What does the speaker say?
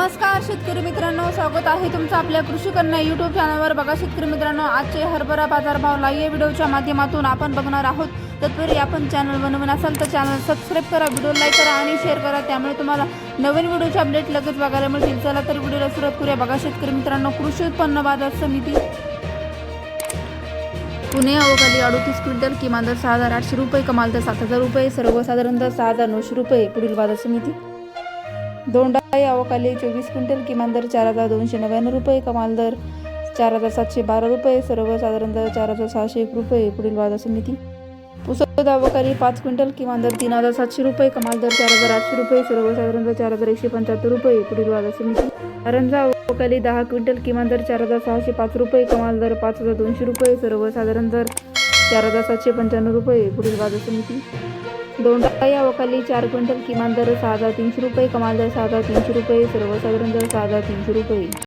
नमस्कार शेतकरी मित्रांनो. स्वागत आहे तुमचं आपल्या कृषी कन्या युट्यूब चॅनलवर बघा शेतकरी मित्रांनो आजचे हरभरा बाजारभाव लाईव्ह व्हिडिओच्या माध्यमातून आपण बघणार आहोत. तत्पूर्वी आपण चॅनल बनवून असाल तर चॅनल सबस्क्राईब करा व्हिडिओ लाईक करा आणि शेअर करा. त्यामुळे तुम्हाला नवीन व्हिडिओचे अपडेट लगेच बघायला मिळतील. चला तर व्हिडिओला सुरुवात करूया. बघा शेतकरी मित्रांनो कृषी उत्पन्न बाजार समिती पुणे अवघाली अडतीस क्विंटल किमान दर सहा हजार आठशे रुपये कमाल दर सात हजार रुपये सर्वसाधारण दर सहा हजार नऊशे रुपये पुढील बाजार समिती दोंडाई अवकाली चोवीस क्विंटल किमान दर चार हजार दोनशे नव्याण्णव रुपये कमाल दर चार हजार सातशे बारा रुपये सर्वसाधारण दर चार हजार सहाशे एक रुपये पुढील बाजार समिती पुसद अवकाली पाच क्विंटल किमान दर तीन हजार सातशे रुपये कमाल दर चार हजार आठशे रुपये सर्वसाधारण दर चार हजार एकशे पंच्याहत्तर रुपये पुढील बाजार समिती अरंजा अवकाली दहा क्विंटल किमान दर चार हजार सहाशे पाच रुपये कमाल दर पाच हजार दोनशे रुपये सर्वसाधारण दर चार हजार सातशे पंच्याण्णव रुपये पुढील बाजार समिती. दोंडा या वकाली चार क्विंटल किमान दर सहा हजार तीनशे रुपये कमाल दर सहा हजार तीनशे रुपये सर्वसाधारण दर सहा हजार तीनशे रुपये.